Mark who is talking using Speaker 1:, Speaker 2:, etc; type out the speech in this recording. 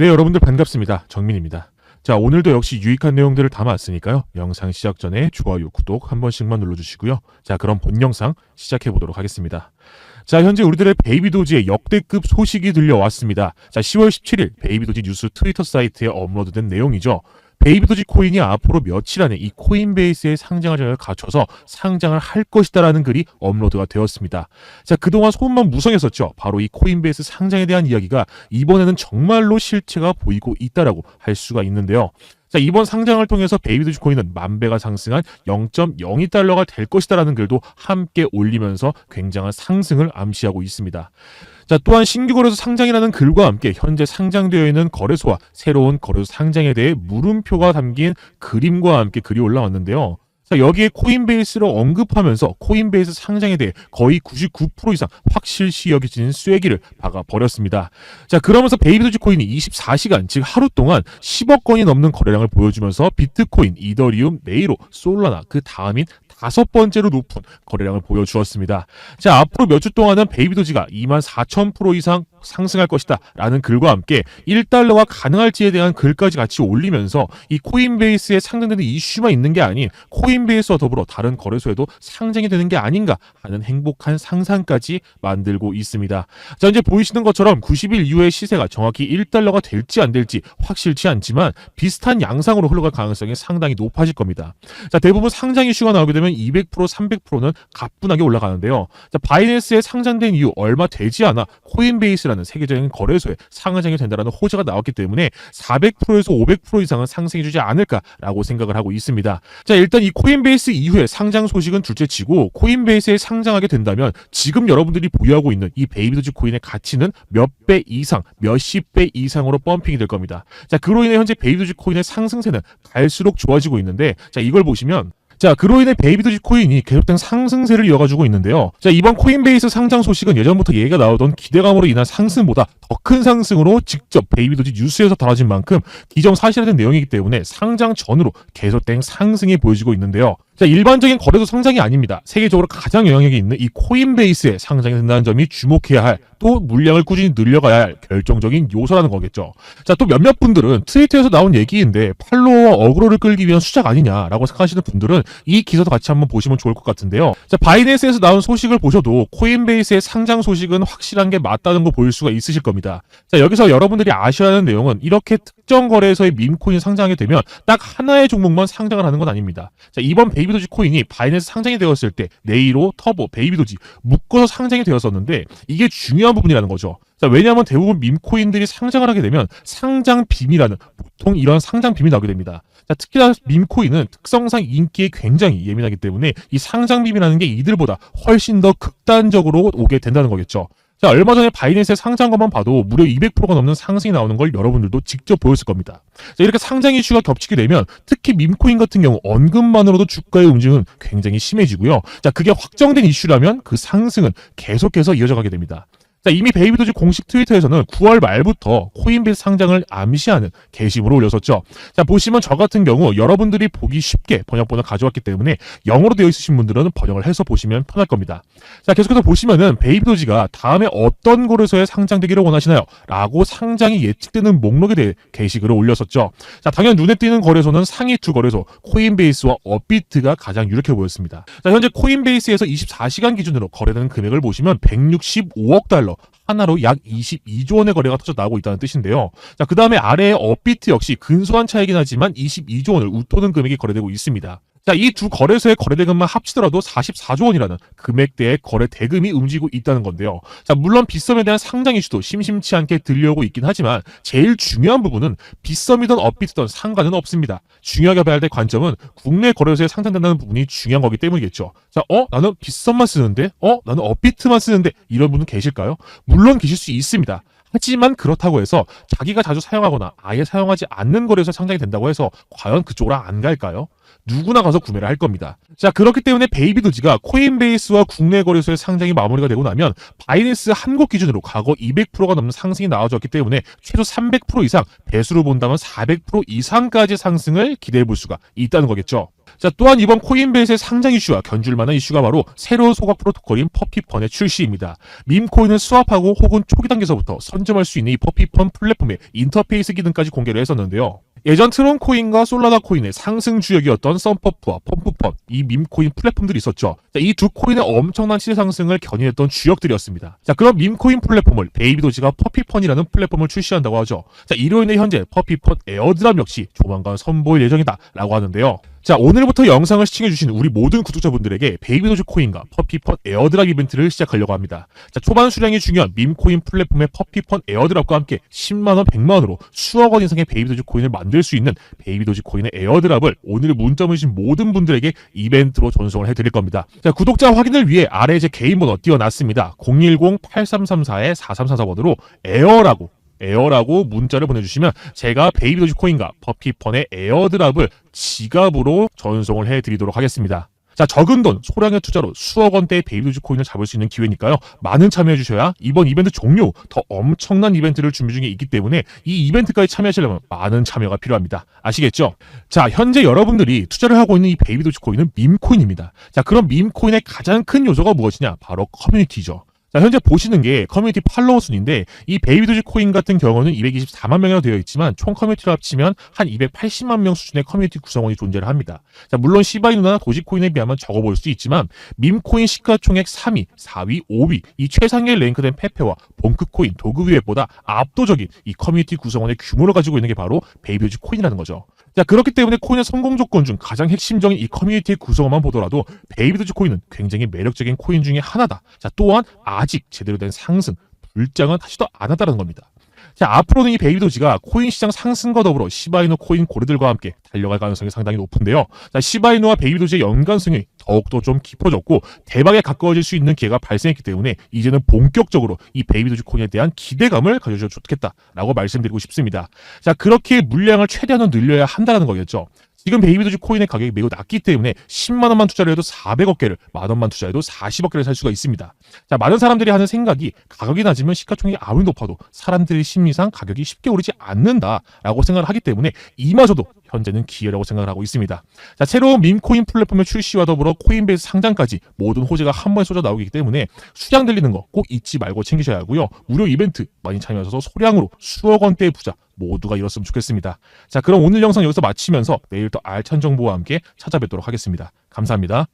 Speaker 1: 네, 여러분들 반갑습니다. 정민입니다. 자, 오늘도 역시 유익한 내용들을 담아왔으니까요. 영상 시작 전에 좋아요, 구독 한 번씩만 눌러주시고요. 자, 그럼 본 영상 시작해 보도록 하겠습니다. 자, 현재 우리들의 베이비도지의 역대급 소식이 들려왔습니다. 자, 10월 17일 베이비도지 뉴스 트위터 사이트에 업로드된 내용이죠. 베이비도지 코인이 앞으로 며칠 안에 이 코인베이스의 상장을 잘 갖춰서 상장을 할 것이다라는 글이 업로드가 되었습니다. 자, 그동안 소문만 무성했었죠. 바로 이 코인베이스 상장에 대한 이야기가 이번에는 정말로 실체가 보이고 있다라고 할 수가 있는데요. 자, 이번 상장을 통해서 베이비 도지 코인은 만 배가 상승한 0.02달러가 될 것이다라는 글도 함께 올리면서 굉장한 상승을 암시하고 있습니다. 자, 또한 신규 거래소 상장이라는 글과 함께 현재 상장되어 있는 거래소와 새로운 거래소 상장에 대해 물음표가 담긴 그림과 함께 글이 올라왔는데요. 자, 여기에 코인베이스를 언급하면서 코인베이스 상장에 대해 거의 99% 이상 확실시 여겨지는 쐐기를 박아 버렸습니다. 자, 그러면서 베이비 도지 코인이 24시간, 즉 하루 동안 10억 건이 넘는 거래량을 보여주면서 비트코인, 이더리움, 네이로, 솔라나 그 다음인 다섯 번째로 높은 거래량을 보여주었습니다. 자, 앞으로 몇 주 동안은 베이비 도지가 2만 4천 프로 이상 상승할 것이다 라는 글과 함께 1달러가 가능할지에 대한 글까지 같이 올리면서 이 코인베이스에 상장되는 이슈만 있는 게 아닌 코인베이스와 더불어 다른 거래소에도 상장이 되는 게 아닌가 하는 행복한 상상까지 만들고 있습니다. 자, 이제 보이시는 것처럼 90일 이후의 시세가 정확히 1달러가 될지 안 될지 확실치 않지만 비슷한 양상으로 흘러갈 가능성이 상당히 높아질 겁니다. 자, 대부분 상장 이슈가 나오게 되면 200% 300%는 가뿐하게 올라가는데요. 자, 바이낸스에 상장된 이후 얼마 되지 않아 코인베이스 라는 세계적인 거래소에 상장이 된다라는 호재가 나왔기 때문에 400%에서 500% 이상은 상승해주지 않을까라고 생각을 하고 있습니다. 자, 일단 이 코인베이스 이후에 상장 소식은 둘째치고 코인베이스에 상장하게 된다면 지금 여러분들이 보유하고 있는 이 베이비도지 코인의 가치는 몇 배 이상, 몇십 배 이상으로 펌핑이 될 겁니다. 자, 그로 인해 현재 베이비도지 코인의 상승세는 갈수록 좋아지고 있는데 자, 이걸 보시면 자, 그로 인해 베이비 도지 코인이 계속된 상승세를 이어가지고 있는데요. 자, 이번 코인베이스 상장 소식은 예전부터 얘기가 나오던 기대감으로 인한 상승보다 더 큰 상승으로 직접 베이비 도지 뉴스에서 다뤄진 만큼 기정사실화된 내용이기 때문에 상장 전으로 계속된 상승이 보여지고 있는데요. 자, 일반적인 거래소 상장이 아닙니다. 세계적으로 가장 영향력이 있는 이 코인베이스에 상장이 된다는 점이 주목해야 할, 또 물량을 꾸준히 늘려가야 할 결정적인 요소라는 거겠죠. 자, 또 몇몇 분들은 트위터에서 나온 얘기인데 팔로워와 어그로를 끌기 위한 수작 아니냐라고 생각하시는 분들은 이 기사도 같이 한번 보시면 좋을 것 같은데요. 자, 바이낸스에서 나온 소식을 보셔도 코인베이스의 상장 소식은 확실한 게 맞다는 거 보일 수가 있으실 겁니다. 자, 여기서 여러분들이 아셔야 하는 내용은 이렇게 특정 거래소의 밈코인이 상장하게 되면 딱 하나의 종목만 상장을 하는 건 아닙니다. 자, 이번 베이비도지 코인이 바이낸스 상장이 되었을 때 네이로, 터보, 베이비도지 묶어서 상장이 되었었는데 이게 중요한 부분이라는 거죠. 자, 왜냐하면 대부분 밈코인들이 상장을 하게 되면 상장 비밀이라는 보통 이런 상장 비밀이 나오게 됩니다. 자, 특히나 밈코인은 특성상 인기에 굉장히 예민하기 때문에 이 상장 비밀이라는 게 이들보다 훨씬 더 극단적으로 오게 된다는 거겠죠. 자, 얼마 전에 바이낸스의 상장 것만 봐도 무려 200%가 넘는 상승이 나오는 걸 여러분들도 직접 보였을 겁니다. 자, 이렇게 상장 이슈가 겹치게 되면 특히 밈코인 같은 경우 언급만으로도 주가의 움직임은 굉장히 심해지고요. 자, 그게 확정된 이슈라면 그 상승은 계속해서 이어져가게 됩니다. 자, 이미 베이비도지 공식 트위터에서는 9월 말부터 코인베이스 상장을 암시하는 게시물을 올렸었죠. 자, 보시면 저 같은 경우 여러분들이 보기 쉽게 번역본을 가져왔기 때문에 영어로 되어 있으신 분들은 번역을 해서 보시면 편할 겁니다. 자, 계속해서 보시면은 베이비도지가 다음에 어떤 거래소에 상장되기를 원하시나요? 라고 상장이 예측되는 목록에 대해 게시글을 올렸었죠. 자, 당연 눈에 띄는 거래소는 상위 두 거래소 코인베이스와 업비트가 가장 유력해 보였습니다. 자, 현재 코인베이스에서 24시간 기준으로 거래되는 금액을 보시면 165억 달러 하나로 약 22조 원의 거래가 터져 나오고 있다는 뜻인데요. 자, 그 다음에 아래의 업비트 역시 근소한 차이긴 하지만 22조 원을 웃도는 금액이 거래되고 있습니다. 자, 이 두 거래소의 거래 대금만 합치더라도 44조 원이라는 금액대의 거래 대금이 움직이고 있다는 건데요. 자, 물론 빗썸에 대한 상장 이슈도 심심치 않게 들려오고 있긴 하지만 제일 중요한 부분은 빗썸이든 업비트든 상관은 없습니다. 중요하게 봐야 될 관점은 국내 거래소에 상장된다는 부분이 중요한 거기 때문이겠죠. 자, 어? 나는 빗썸만 쓰는데? 어? 나는 업비트만 쓰는데? 이런 분은 계실까요? 물론 계실 수 있습니다. 하지만 그렇다고 해서 자기가 자주 사용하거나 아예 사용하지 않는 거래소에 상장이 된다고 해서 과연 그쪽으로 안 갈까요? 누구나 가서 구매를 할 겁니다. 자, 그렇기 때문에 베이비도지가 코인베이스와 국내 거래소의 상장이 마무리가 되고 나면 바이낸스 한국 기준으로 과거 200%가 넘는 상승이 나와줬기 때문에 최소 300% 이상 배수로 본다면 400% 이상까지 상승을 기대해 볼 수가 있다는 거겠죠. 자, 또한 이번 코인베이스의 상장 이슈와 견줄 만한 이슈가 바로 새로운 소각 프로토콜인 퍼피펀의 출시입니다. 밈코인을 스왑하고 혹은 초기 단계에서부터 선점할 수 있는 이 퍼피펀 플랫폼의 인터페이스 기능까지 공개를 했었는데요. 예전 트론코인과 솔라나 코인의 상승 주역이었던 썬퍼프와 펌프펀, 이 밈코인 플랫폼들이 있었죠. 이 두 코인의 엄청난 시세 상승을 견인했던 주역들이었습니다. 자, 그럼 밈코인 플랫폼을 베이비도지가 퍼피펀이라는 플랫폼을 출시한다고 하죠. 자, 이로 인해 현재 퍼피펀 에어드랍 역시 조만간 선보일 예정이다라고 하는데요. 자, 오늘부터 영상을 시청해주신 우리 모든 구독자분들에게 베이비도지 코인과 퍼피펀 에어드랍 이벤트를 시작하려고 합니다. 자, 초반 수량이 중요한 밈코인 플랫폼의 퍼피펀 에어드랍과 함께 10만원, 100만원으로 수억 원 이상의 베이비도지 코인을 만들 수 있는 베이비도지 코인의 에어드랍을 오늘 문자 보내신 모든 분들에게 이벤트로 전송을 해드릴 겁니다. 자, 구독자 확인을 위해 아래 제 개인 번호 띄워놨습니다. 010-8334-4344번으로 에어라고 에어라고 문자를 보내주시면 제가 베이비 도지 코인과 버피펀의 에어드랍을 지갑으로 전송을 해드리도록 하겠습니다. 자, 적은 돈, 소량의 투자로 수억 원대의 베이비 도지 코인을 잡을 수 있는 기회니까요. 많은 참여해 주셔야 이번 이벤트 종료 더 엄청난 이벤트를 준비 중에 있기 때문에 이 이벤트까지 참여하시려면 많은 참여가 필요합니다. 아시겠죠? 자, 현재 여러분들이 투자를 하고 있는 이 베이비 도지 코인은 밈코인입니다. 자, 그럼 밈코인의 가장 큰 요소가 무엇이냐? 바로 커뮤니티죠. 자, 현재 보시는 게 커뮤니티 팔로워 순인데 이 베이비도지 코인 같은 경우는 224만 명이라고 되어 있지만 총 커뮤니티를 합치면 한 280만 명 수준의 커뮤니티 구성원이 존재를 합니다. 자, 물론 시바이누나 도지코인에 비하면 적어 보일 수 있지만 밈코인 시가총액 3위, 4위, 5위 이 최상위에 랭크된 페페와 봉크코인, 도그위웹보다 압도적인 이 커뮤니티 구성원의 규모를 가지고 있는 게 바로 베이비도지 코인이라는 거죠. 자, 그렇기 때문에 코인의 성공 조건 중 가장 핵심적인 이 커뮤니티의 구성원만 보더라도 베이비도지 코인은 굉장히 매력적인 코인 중에 하나다. 자, 또한 아직 제대로 된 상승, 불장은 하지도 않았다는 겁니다. 자, 앞으로는 이 베이비 도지가 코인 시장 상승과 더불어 시바이누 코인 고래들과 함께 달려갈 가능성이 상당히 높은데요. 자, 시바이누와 베이비 도지의 연관성이 더욱더 좀 깊어졌고 대박에 가까워질 수 있는 기회가 발생했기 때문에 이제는 본격적으로 이 베이비 도지 코인에 대한 기대감을 가져주면 좋겠다라고 말씀드리고 싶습니다. 자, 그렇게 물량을 최대한 늘려야 한다는 거겠죠. 지금 베이비도지 코인의 가격이 매우 낮기 때문에 10만 원만 투자를 해도 400억 개를, 만 원만 투자해도 40억 개를 살 수가 있습니다. 자, 많은 사람들이 하는 생각이 가격이 낮으면 시가총액이 아무리 높아도 사람들의 심리상 가격이 쉽게 오르지 않는다라고 생각을 하기 때문에 이마저도 현재는 기회라고 생각을 하고 있습니다. 자, 새로운 밈코인 플랫폼의 출시와 더불어 코인베이스 상장까지 모든 호재가 한 번에 쏟아 나오기 때문에 수량 들리는 거 꼭 잊지 말고 챙기셔야 하고요. 무료 이벤트 많이 참여하셔서 소량으로 수억 원대의 부자 모두가 이뤘으면 좋겠습니다. 자, 그럼 오늘 영상 여기서 마치면서 내일 또 알찬 정보와 함께 찾아뵙도록 하겠습니다. 감사합니다.